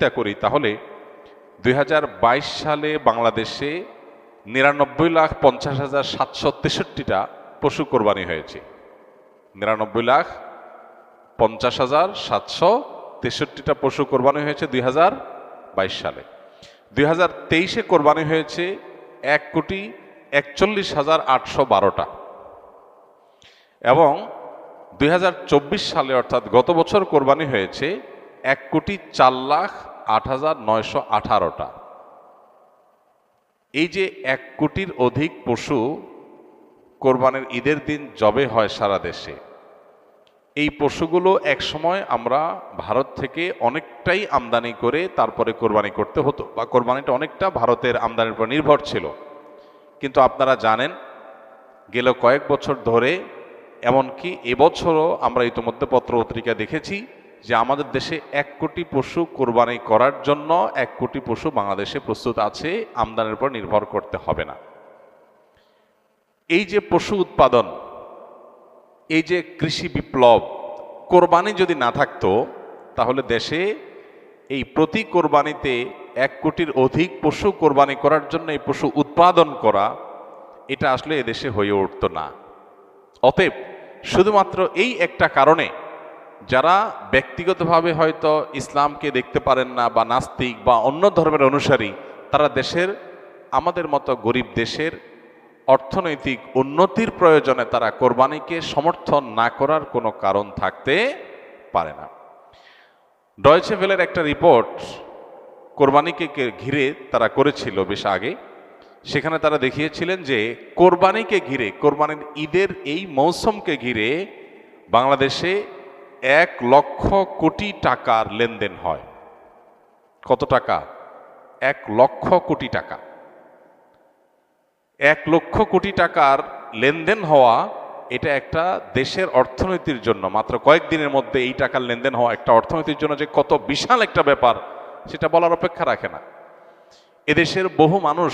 চিন্তা করি, তাহলে দুই হাজার বাইশ সালে বাংলাদেশে নিরানব্বই লাখ পঞ্চাশ হাজার সাতশো তেষট্টিটা পশু কোরবানি হয়েছে। নিরানব্বই লাখ পঞ্চাশ হাজার সাতশো তেষট্টিটা পশু কোরবানি হয়েছে দুই হাজার বাইশ সালে। দুই হাজার তেইশে কোরবানি হয়েছে এক কোটি একচল্লিশ হাজার আটশো বারোটা। এবং দুই হাজার চব্বিশ সালে অর্থাৎ গত বছর কোরবানি হয়েছে এক কোটি চার লাখ আট হাজার নয়শো আঠারোটা। এই যে এক কোটির অধিক পশু কোরবানির ঈদের দিন জবে হয় সারা দেশে, এই পশুগুলো একসময় আমরা ভারত থেকে অনেকটাই আমদানি করে তারপরে কোরবানি করতে হতো বা কোরবানিটা অনেকটা ভারতের আমদানির উপর নির্ভর ছিল। কিন্তু আপনারা জানেন, গেল কয়েক বছর ধরে এমনকি এবছরও আমরা ইতিমধ্যে পত্র পত্রিকা দেখেছি যে আমাদের দেশে এক কোটি পশু কোরবানি করার জন্য এক কোটি পশু বাংলাদেশে প্রস্তুত আছে, আমদানির উপর নির্ভর করতে হবে না। এই যে পশু উৎপাদন, এই যে কৃষি বিপ্লব, কোরবানি যদি না থাকতো, তাহলে দেশে এই প্রতি কোরবানিতে এক কোটির অধিক পশু কোরবানি করার জন্য এই পশু উৎপাদন করা, এটা আসলে এদেশে হয়ে উঠতো না। অতএব, শুধুমাত্র এই একটা কারণে যারা ব্যক্তিগতভাবে হয়তো ইসলামকে দেখতে পারেন না বা নাস্তিক বা অন্য ধর্মের অনুসারী, তারা দেশের, আমাদের মতো গরিব দেশের অর্থনৈতিক উন্নতির প্রয়োজনে তারা কোরবানিকে সমর্থন না করার কোনো কারণ থাকতে পারে না। ডয়চে ভেলের একটা রিপোর্ট কোরবানিকে ঘিরে তারা করেছিল বেশ আগে। সেখানে তারা দেখিয়েছিলেন যে কোরবানিকে ঘিরে, কোরবানির ঈদের এই মৌসুমকে ঘিরে বাংলাদেশে এক লক্ষ কোটি টাকার লেনদেন হয়। কত টাকা? এক লক্ষ কোটি টাকা। এক লক্ষ কোটি টাকার লেনদেন হওয়া এটা একটা দেশের অর্থনীতির জন্য, মাত্র কয়েকদিনের মধ্যে এই টাকার লেনদেন হওয়া একটা অর্থনীতির জন্য যে কত বিশাল একটা ব্যাপার, সেটা বলার অপেক্ষা রাখে না। এদেশের বহু মানুষ